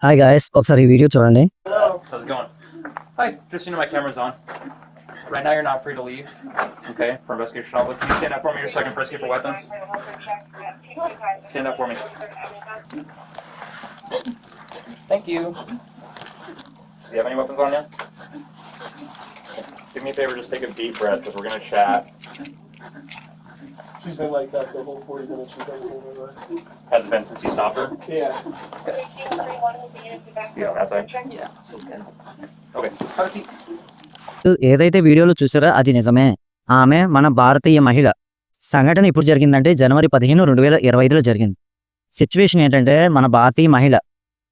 Hi guys ఒకసారి ఈ video చూడండి How's it going? Hi, just you know my camera's on. Right now you're not free to leave. Okay, for investigation outlook. Can you stand up for me or second press for weapons? Stand up for me. Thank you. Do you have any weapons on you? Do me a favor, just take a deep breath because we're gonna chat. She's been like that the whole 40 minutes she's been here. Right? Has it been since you stopped her? Yeah. You don't have to. Okay, have a seat. ఏదైతే వీడియోలో చూసారో అది నిజమే ఆమె మన భారతీయ మహిళ సంఘటన ఇప్పుడు జరిగిందంటే జనవరి పదిహేను రెండు వేల ఇరవై ఐదులో జరిగింది సిచ్యువేషన్ ఏంటంటే మన భారతీయ మహిళ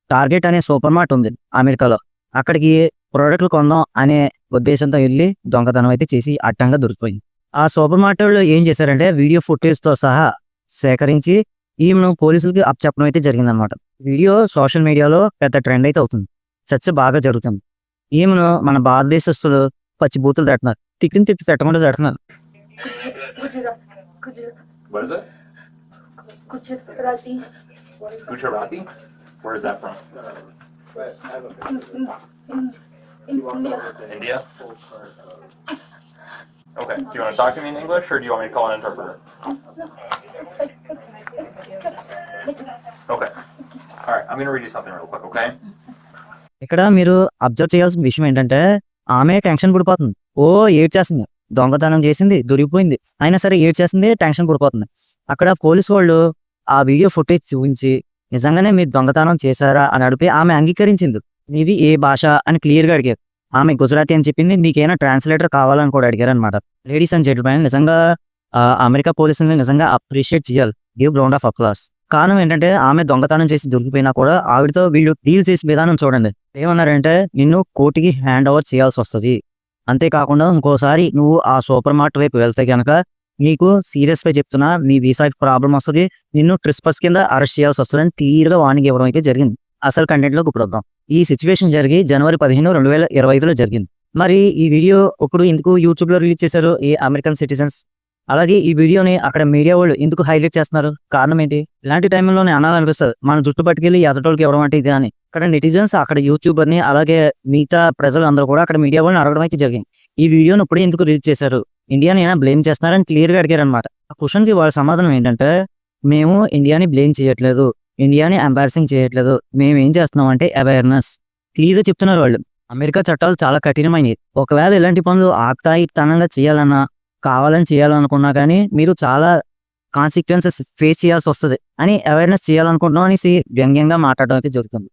టార్గెట్ అనే సూపర్ మార్ట్ ఉంది అమెరికాలో అక్కడికి ప్రోడక్ట్లు కొందాం అనే ఉద్దేశంతో వెళ్ళి దొంగతనం అయితే చేసి అడ్డంగా దొరికిపోయింది ఆ సూపర్ మార్కెట్లో ఏం చేశారంటే వీడియో ఫుటేజ్తో సహా సేకరించి ఈమెను పోలీసులకి అప్పచెప్పడం అయితే జరిగిందనమాట వీడియో సోషల్ మీడియాలో పెద్ద ట్రెండ్ అయితే అవుతుంది చర్చ బాగా జరుగుతుంది ఈమెను మన భారతదేశస్తులు పచ్చి బూతులు తట్టినారు తిట్టిన తిట్టి తట్టకుండా తట్టున్నారు India. India. Okay, do you want to talk to me in English or do you want me to call an interpreter? Okay. All right. I'm going to read you something real quick, okay? ఇక్కడ మీరు observe చేయాల్సిన విషయం ఏంటంటే ఆమె tension పడిపోతుంది ఓ ఏడ్ చేస్తుంది దొంగతనం చేసింది దొరికిపోయింది అయినా సరే ఏడ్ చేస్తుంది టెన్షన్ పడిపోతుంది అక్కడ పోలీసు వాళ్ళు ఆ వీడియో ఫుటేజ్ చూపించి నిజంగానే మీరు దొంగతనం చేశారా అని అడిపి ఆమె అంగీకరించింది ఇది ఏ భాష అని క్లియర్గా అడిగారు ఆమె గుజరాతీ అని చెప్పింది. మీకేమైనా ట్రాన్స్లేటర్ కావాలని కూడా అడిగారనమాట లేడీస్ అండ్ జెంటిల్మెన్ నిజంగా ఆ, అమెరికా పోలీసుల్ని నిజంగా అప్రిషియేట్ చేయాలి. గివ్ రౌండ్ ఆఫ్ అప్లాస్ కారణం ఏంటంటే ఆమె దొంగతనం చేసి దొరికిపోయినా కూడా ఆవిడతో వీళ్ళు డీల్ చేసే విధానం చూడండి. ఏమన్నారంటే నిన్ను కోర్టుకి హ్యాండ్ ఓవర్ చేయాల్సి వస్తుంది. అంతేకాకుండా ఇంకోసారి నువ్వు ఆ సూపర్ మార్ట్ వైపు వెళ్తే కనుక నీకు సీరియస్గా చెప్తున్నా నీ వీసా ప్రాబ్లం వస్తుంది నిన్ను ట్రిస్పస్ కింద అరెస్ట్ చేయాల్సి వస్తుందని తీరుగా వార్నింగ్ ఇవ్వడం అయితే జరిగింది. అసలు కంటెంట్లోకి ఇప్పుడు వద్దాం. ఈ సిచ్యువేషన్ జరిగి జనవరి పదిహేను రెండు వేల ఇరవై ఐదులో జరిగింది. మరి ఈ వీడియో ఇప్పుడు ఎందుకు యూట్యూబ్లో రిలీజ్ చేశారు? ఈ అమెరికన్ సిటిజన్స్. అలాగే ఈ వీడియోని అక్కడ మీడియా వాళ్ళు ఎందుకు హైలైట్ చేస్తున్నారు? కారణం ఏంటి? ఇలాంటి టైంలోనే అనాలనిపిస్తుంది. మన జుట్టు పట్టుకెళ్ళి ఎదటోళ్ళకి ఇవ్వడం అంటే ఇది అని. అక్కడ నెటిజన్స్ అక్కడ యూట్యూబర్ని అలాగే మిగతా ప్రజలు అందరూ కూడా అక్కడ మీడియా వాళ్ళని అడగడం అయితే జరిగింది. ఈ వీడియోని ఇప్పుడు ఎందుకు రిలీజ్ చేశారు? ఇండియాని ఏమైనా బ్లేమ్ చేస్తున్నారని క్లియర్గా అడిగారు అనమాట ఆ క్వశ్చన్కి వాళ్ళ సమాధానం ఏంటంటే మేము ఇండియాని బ్లేమ్ చేయట్లేదు. ఇండియాని ఎంబారసింగ్ చేయట్లేదు. మేము ఏం చేస్తున్నాం అంటే అవేర్నెస్ క్లియర్గా చెప్తున్నారు వాళ్ళు. అమెరికా చట్టాలు చాలా కఠినమైనవి ఒకవేళ ఇలాంటి పనులు ఆక్తాయితనంగా చేయాలన్నా కావాలని చేయాలనుకున్నా కానీ మీరు చాలా కాన్సిక్వెన్సెస్ ఫేస్ చేయాల్సి వస్తుంది. అని అవేర్నెస్ చేయాలనుకుంటున్నాం అనేసి వ్యంగ్యంగా మాట్లాడడం అయితే జరుగుతుంది.